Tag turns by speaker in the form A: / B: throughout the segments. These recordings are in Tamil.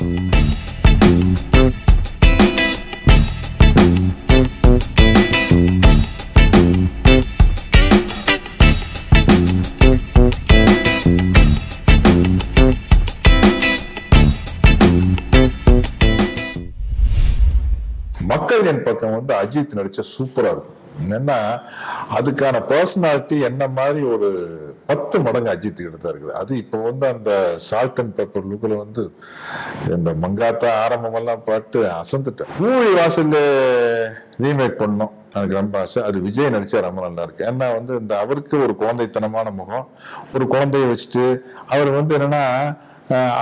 A: மக்கள் என் பக்கம் வந்து அஜித் நடிச்ச சூப்பரா இருக்கும். என்னன்னா அதுக்கான பர்சனாலிட்டி என்ன மாதிரி ஒரு பத்து மடங்கு அஜித் கிட்ட தான் இருக்குது. அது இப்போ வந்து அந்த சால்ட் அண்ட் பேப்பர் லுக்கில் வந்து இந்த மங்காத்தா ஆரம்பமெல்லாம் பாட்டு அசந்துட்டேன். பூழி வாசல்ல ரீமேக் பண்ணோம் எனக்கு ரொம்ப ஆசை. அது விஜய் நடிச்சா ரொம்ப நல்லா இருக்கு ஏன்னா வந்து இந்த அவருக்கு ஒரு குழந்தைத்தனமான முகம் ஒரு குழந்தைய வச்சுட்டு அவர் வந்து என்னன்னா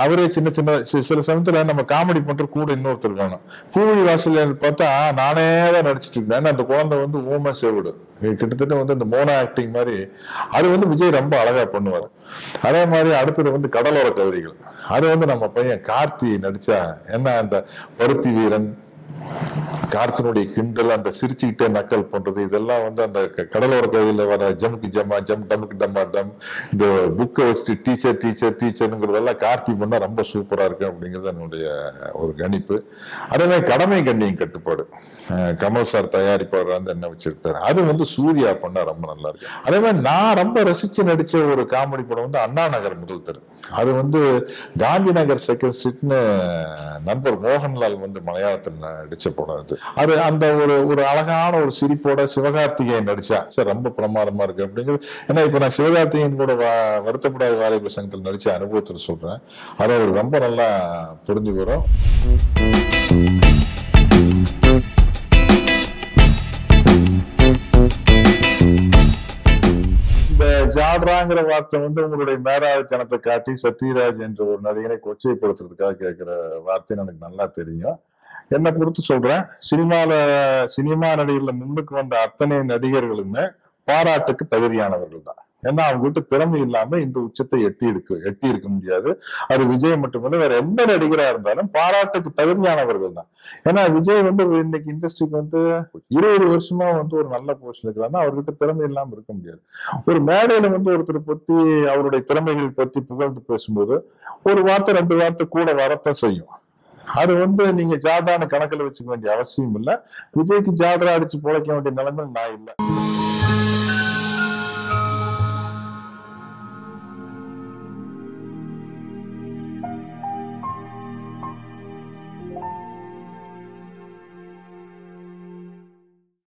A: அவரே சின்ன சின்ன சில சமயத்தில் நம்ம காமெடி பண்ணுற கூட இன்னொருத்தர் வேணும் பூவழி வாசலில் பார்த்தா நானே தான் நடிச்சிட்டு இருக்கேன் ஏன்னா அந்த குழந்தை வந்து ஊமை செவிடு கிட்டத்தட்ட வந்து இந்த மோனோ ஆக்டிங் மாதிரி அது வந்து விஜய் ரொம்ப அழகா பண்ணுவார். அதே மாதிரி அடுத்தது வந்து கடலோர கவிதைகள். அது வந்து நம்ம பையன் கார்த்தி நடிச்சா என்ன அந்த பருத்தி வீரன் கார்த்தினுடைய கிண்டல் அந்த சிரிச்சுக்கிட்டே நக்கல் பண்றது இதெல்லாம் வந்து அந்த க- கடலோர கதையில வர ஜம்க்கு ஜம்மா ஜம் டம்க்கு டம்மா டம் இந்த புக்கை வச்சுட்டு டீச்சர் டீச்சர் டீச்சருங்கிறதெல்லாம் கார்த்தி பண்ணா ரொம்ப சூப்பரா இருக்கு அப்படிங்கிறது என்னுடைய ஒரு கணிப்பு. அதே மாதிரி கடமை கண்ணியம் கட்டுப்பாடு. கமல் சார் தயாரிப்பாளர் வந்து என்ன வச்சிருக்காரு அது வந்து சூர்யா பண்ணா ரொம்ப நல்லா இருக்கு. அதே மாதிரி நான் ரொம்ப ரசிச்சு நடிச்ச ஒரு காமெடி படம் வந்து அண்ணா நகர் முதல் தெரு அது வந்து காந்தி நகர் செகண்ட் ஸ்ட்ரீட்னு நண்பர் மோகன்லால் வந்து மலையாளத்தில் நடிச்ச படம் அது. அது அந்த ஒரு ஒரு அழகான ஒரு சிரிப்போட சிவகார்த்திகேயன் நடிச்சா. சார் ரொம்ப பிரமாதமா இருக்கு அப்படிங்கிறது. ஏன்னா இப்ப நான் சிவகார்த்திகேயன் கூட வருத்தப்படாத வாலிப சங்கத்தில் நடிச்ச அனுபவத்தில் சொல்றேன். அது அவர் ரொம்ப நல்லா புரிஞ்சு வரும் ஜாடுறாங்கிற வார்த்தை வந்து உங்களுடைய மேலாதித்தனத்தை காட்டி சத்யராஜ் என்ற ஒரு நடிகரை கொச்சைப்படுத்துறதுக்காக கேட்கிற வார்த்தைன்னு எனக்கு நல்லா தெரியும். என்னை பொறுத்து சொல்றேன். சினிமால சினிமா நடிகர்ல முன்னுக்கு வந்த அத்தனை நடிகர்களுமே பாராட்டுக்கு தகுதியானவர்கள் தான். ஏன்னா அவங்க கிட்ட திறமை இல்லாம இந்த உச்சத்தை எட்டி எடுக்க எட்டி இருக்க முடியாது. அது விஜய் மட்டுமல்ல வேற எந்த நடிகரா இருந்தாலும் பாராட்டுக்கு தகுதியானவர்கள் தான். ஏன்னா விஜய் வந்து இன்னைக்கு இண்டஸ்ட்ரிக்கு வந்து இருபது வருஷமா வந்து ஒரு நல்ல போஸ்ட் இருக்கிறாருன்னா அவர்கிட்ட திறமை இல்லாம இருக்க முடியாது. ஒரு மேடையில வந்து ஒருத்தர் பத்தி அவருடைய திறமைகள் பத்தி புகழ்ந்து பேசும்போது ஒரு வார்த்தை ரெண்டு வார்த்தை கூட வரத்தான் செய்யும். அது வந்து நீங்க ஜாடான கணக்குல வச்சுக்க வேண்டிய அவசியம் இல்ல. விஜய்க்கு ஜாடரா அடிச்சு பொழைக்க வேண்டிய நிலைமை நான் இல்லை.